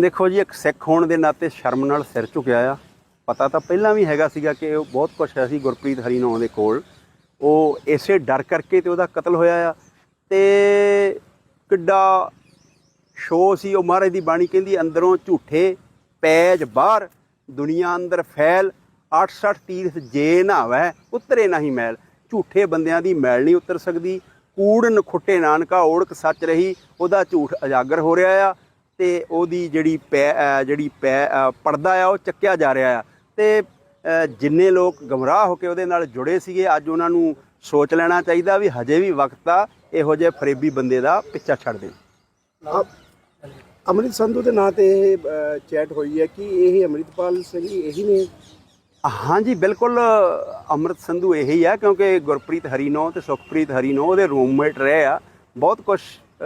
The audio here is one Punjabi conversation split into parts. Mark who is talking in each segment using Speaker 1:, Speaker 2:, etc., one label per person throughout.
Speaker 1: ਦੇਖੋ ਜੀ, ਇੱਕ ਸਿੱਖ ਹੋਣ ਦੇ ਨਾਤੇ ਸ਼ਰਮ ਨਾਲ ਸਿਰ ਝੁਕਿਆ ਆ। ਪਤਾ ਤਾਂ ਪਹਿਲਾਂ ਵੀ ਹੈਗਾ ਸੀਗਾ ਕਿ ਉਹ ਬਹੁਤ ਕੁਝ ਹੈ ਸੀ ਗੁਰਪ੍ਰੀਤ ਹਰੀਨੌਂ ਦੇ ਕੋਲ। ਉਹ ਇਸੇ ਡਰ ਕਰਕੇ ਤੇ ਉਹਦਾ ਕਤਲ ਹੋਇਆ ਆ। ਤੇ ਕਿੱਡਾ ਸ਼ੋ ਸੀ, ਉਹ ਮਹਾਰਾਜ ਦੀ ਬਾਣੀ ਕਹਿੰਦੀ, ਅੰਦਰੋਂ ਝੂਠੇ ਪੈਜ ਬਾਹਰ, ਦੁਨੀਆ ਅੰਦਰ ਫੈਲ 68 ਤੀਰਥ ਜੇ ਨਾ ਨਾਵੈ ਉਤਰੇ ਨਹੀਂ ਮੈਲ। ਝੂਠੇ ਬੰਦਿਆਂ ਦੀ ਮੈਲ ਨਹੀਂ ਉਤਰ ਸਕਦੀ। ਕੂੜ ਨਖੁੱਟੇ ਨਾਨਕਾ ਓੜਕ ਸੱਚ ਰਹੀ, ਉਹਦਾ ਝੂਠ ਉਜਾਗਰ ਹੋ ਰਿਹਾ ਆ। ਤੇ ਉਹਦੀ ਜਿਹੜੀ ਜਿਹੜੀ ਪਰਦਾ ਆ ਉਹ ਚੱਕਿਆ ਜਾ ਰਿਹਾ ਆ। ਤੇ ਜਿੰਨੇ ਲੋਕ ਗਮਰਾਹ ਹੋ ਕੇ ਉਹਦੇ ਨਾਲ ਜੁੜੇ ਸੀਗੇ ਅੱਜ ਉਹਨਾਂ ਨੂੰ ਸੋਚ ਲੈਣਾ ਚਾਹੀਦਾ ਵੀ ਹਜੇ ਵੀ ਵਕਤ ਆ ਇਹੋ ਜਿਹੇ ਫਰੇਬੀ ਬੰਦੇ ਦਾ ਪਿੱਛਾ ਛੱਡ ਦੇ
Speaker 2: ਅੰਮ੍ਰਿਤ ਸੰਧੂ ਦੇ ਨਾਂ ਤੇ ਇਹ ਚੈਟ ਹੋਈ ਹੈ ਕਿ ਇਹ ਅੰਮ੍ਰਿਤਪਾਲ ਸਿੰਘ ਇਹੀ ਨੇ?
Speaker 1: ਹਾਂਜੀ ਬਿਲਕੁਲ ਅੰਮ੍ਰਿਤ ਸੰਧੂ ਇਹੀ ਆ ਕਿਉਂਕਿ ਗੁਰਪ੍ਰੀਤ ਹਰੀਨੋ ਤੇ ਸੁਖਪ੍ਰੀਤ ਹਰੀਨੋ ਉਹਦੇ ਰੂਮਮੇਟ ਰਹੇ ਆ। ਬਹੁਤ ਕੁਝ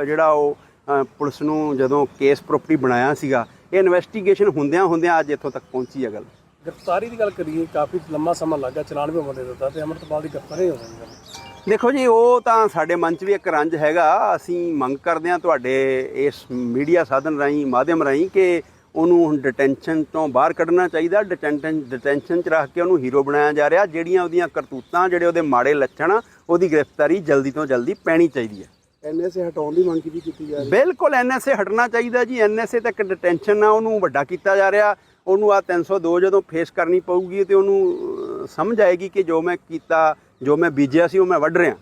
Speaker 1: ਜਿਹੜਾ ਉਹ ਪੁਲਿਸ ਨੂੰ ਜਦੋਂ ਕੇਸ ਪ੍ਰੋਪਰਟੀ ਬਣਾਇਆ ਸੀਗਾ ਇਹ ਇਨਵੈਸਟੀਗੇਸ਼ਨ ਹੁੰਦਿਆਂ ਹੁੰਦਿਆਂ ਅੱਜ ਇੱਥੋਂ ਤੱਕ ਪਹੁੰਚੀ ਆ ਗੱਲ।
Speaker 3: ਗ੍ਰਿਫਤਾਰੀ ਦੀ ਗੱਲ ਕਰੀਏ ਕਾਫੀ ਲੰਮਾ ਸਮਾਂ ਲੱਗਾ ਚਲਾਨ ਵੀ ਹੋਣ ਦੇ ਦਿੱਤਾ ਤੇ ਅਮਰਤਪਾਲ ਦੀ ਗ੍ਰਿਫਤਾਰੀ ਹੋ ਗਈ
Speaker 1: ਦੇਖੋ ਜੀ ਉਹ ਤਾਂ ਸਾਡੇ ਮਨ 'ਚ ਵੀ ਇੱਕ ਰੰਜ ਹੈਗਾ। ਅਸੀਂ ਮੰਗ ਕਰਦੇ ਹਾਂ ਤੁਹਾਡੇ ਇਸ ਮੀਡੀਆ ਸਾਧਨ ਰਾਹੀਂ ਮਾਧਿਅਮ ਰਾਹੀਂ ਕਿ ਉਹਨੂੰ ਹੁਣ ਡਿਟੈਂਸ਼ਨ ਤੋਂ ਬਾਹਰ ਕੱਢਣਾ ਚਾਹੀਦਾ। ਡਿਟੈਂਸ਼ਨ ਡਿਟੈਂਸ਼ਨ 'ਚ ਰੱਖ ਕੇ ਉਹਨੂੰ ਹੀਰੋ ਬਣਾਇਆ ਜਾ ਰਿਹਾ ਜਿਹੜੀਆਂ ਉਹਦੀਆਂ ਕਰਤੂਤਾਂ ਜਿਹੜੇ ਉਹਦੇ ਮਾੜੇ ਲੱਛਣ ਆ, ਉਹਦੀ ਗ੍ਰਿਫਤਾਰੀ ਜਲਦੀ ਤੋਂ ਜਲਦੀ ਪੈਣੀ ਚਾਹੀਦੀ ਹੈ।
Speaker 2: ਐਨਐਸਏ ਹਟਾਉਣ ਦੀ ਮੰਗ ਵੀ ਕੀਤੀ ਜਾ ਰਹੀ ਹੈ?
Speaker 1: ਬਿਲਕੁਲ ਐਨਐਸਏ ਹਟਣਾ ਚਾਹੀਦਾ ਜੀ। ਐਨਐਸਏ ਤੱਕ ਡਿਟੈਂਸ਼ਨ ਆ, ਉਹਨੂੰ ਵੱਡਾ ਕੀਤਾ ਜਾ ਰਿਹਾ। ਉਹਨੂੰ ਆ 302 ਜਦੋਂ ਫੇਸ ਕਰਨੀ ਪਊਗੀ ਤੇ ਉਹਨੂੰ ਸਮਝ ਆਏਗੀ ਕਿ ਜੋ ਮੈਂ ਕੀਤਾ, ਜੋ ਮੈਂ ਬੀਜਿਆ ਸੀ, ਉਹ ਮੈਂ ਵੱਢ ਰਿਹਾ।